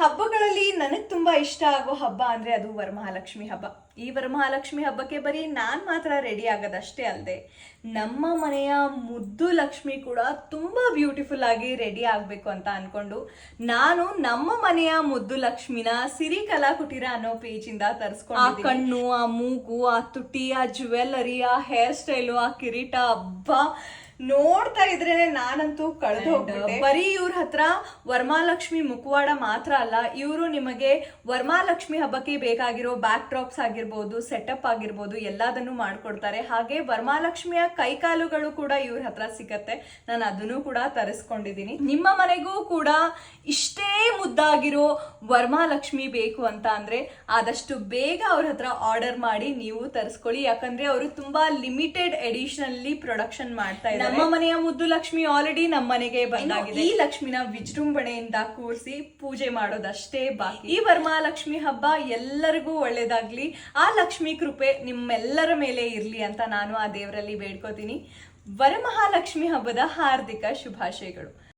ಹಬ್ಬಗಳಲ್ಲಿ ನನಗೆ ತುಂಬಾ ಇಷ್ಟ ಆಗೋ ಹಬ್ಬ ಅಂದ್ರೆ ಅದು ವರಮಹಾಲಕ್ಷ್ಮಿ ಹಬ್ಬ. ಈ ವರಮಹಾಲಕ್ಷ್ಮಿ ಹಬ್ಬಕ್ಕೆ ಬರೀ ನಾನ್ ಮಾತ್ರ ರೆಡಿ ಆಗೋದಷ್ಟೇ ಅಲ್ಲದೆ ನಮ್ಮ ಮನೆಯ ಮುದ್ದು ಲಕ್ಷ್ಮಿ ಕೂಡ ತುಂಬಾ ಬ್ಯೂಟಿಫುಲ್ ಆಗಿ ರೆಡಿ ಆಗ್ಬೇಕು ಅಂತ ಅಂದ್ಕೊಂಡು ನಾನು ನಮ್ಮ ಮನೆಯ ಮುದ್ದು ಲಕ್ಷ್ಮಿನ ಸಿರಿ ಕಲಾ ಕುಟೀರ ಅನ್ನೋ ಪೇಜ್ ಇಂದ ತರಿಸ್ಕೊಂಡು ಆ ಕಣ್ಣು, ಆ ಮೂಗು, ಆ ತುಟಿ, ಆ ಜ್ಯುವೆಲ್ಲರಿ ಆ ಹೇರ್ ಸ್ಟೈಲು ಆ ಕಿರೀಟ ಹಬ್ಬ ನೋಡ್ತಾ ಇದ್ರೇನೆ ನಾನಂತೂ ಕಳೆದು ಹೋಗ್ಬಿಟ್ಟೆ. ಬರೀ ಇವ್ರ ಹತ್ರ ವರ್ಮಾಲಕ್ಷ್ಮಿ ಮುಖವಾಡ ಮಾತ್ರ ಅಲ್ಲ ಇವರು ನಿಮಗೆ ವರ್ಮಾಲಕ್ಷ್ಮಿ ಹಬ್ಬಕ್ಕೆ ಬೇಕಾಗಿರೋ ಬ್ಯಾಕ್ ಡ್ರಾಪ್ಸ್ ಆಗಿರ್ಬೋದು ಸೆಟಪ್ ಆಗಿರ್ಬೋದು ಎಲ್ಲದನ್ನು ಮಾಡ್ಕೊಡ್ತಾರೆ. ಹಾಗೆ ವರ್ಮಾಲಕ್ಷ್ಮಿಯ ಕೈಕಾಲುಗಳು ಕೂಡ ಇವ್ರ ಹತ್ರ ಸಿಗತ್ತೆ. ನಾನು ಅದನ್ನು ಕೂಡ ತರಿಸ್ಕೊಂಡಿದ್ದೀನಿ ನಿಮ್ಮ ಮನೆಗೂ ಕೂಡ ಇಷ್ಟೇ ಮುದ್ದಾಗಿರೋ ವರ್ಮಾಲಕ್ಷ್ಮಿ ಬೇಕು ಅಂತ ಅಂದ್ರೆ ಆದಷ್ಟು ಬೇಗ ಅವ್ರ ಹತ್ರ ಆರ್ಡರ್ ಮಾಡಿ ನೀವು ತರಿಸ್ಕೊಳ್ಳಿ. ಯಾಕಂದ್ರೆ ಅವರು ತುಂಬಾ ಲಿಮಿಟೆಡ್ ಎಡಿಷನಲ್ಲಿ ಪ್ರೊಡಕ್ಷನ್ ಮಾಡ್ತಾ ಇದ್ದಾರೆ. ನಮ್ಮ ಮನೆಯ ಮುದ್ದು ಲಕ್ಷ್ಮಿ ಆಲ್ರೆಡಿ ನಮ್ಮ ಮನೆಗೆ ಬಂದಾಗಿದೆ. ಈ ಲಕ್ಷ್ಮಿನ ವಿಜೃಂಭಣೆಯಿಂದ ಕೂರಿಸಿ ಪೂಜೆ ಮಾಡೋದಷ್ಟೇ ಬಾಕಿ. ಈ ವರಮಹಾಲಕ್ಷ್ಮಿ ಹಬ್ಬ ಎಲ್ಲರಿಗೂ ಒಳ್ಳೇದಾಗ್ಲಿ. ಆ ಲಕ್ಷ್ಮಿ ಕೃಪೆ ನಿಮ್ಮೆಲ್ಲರ ಮೇಲೆ ಇರ್ಲಿ ಅಂತ ನಾನು ಆ ದೇವರಲ್ಲಿ ಬೇಡ್ಕೋತೀನಿ. ವರಮಹಾಲಕ್ಷ್ಮಿ ಹಬ್ಬದ ಹಾರ್ದಿಕ ಶುಭಾಶಯಗಳು.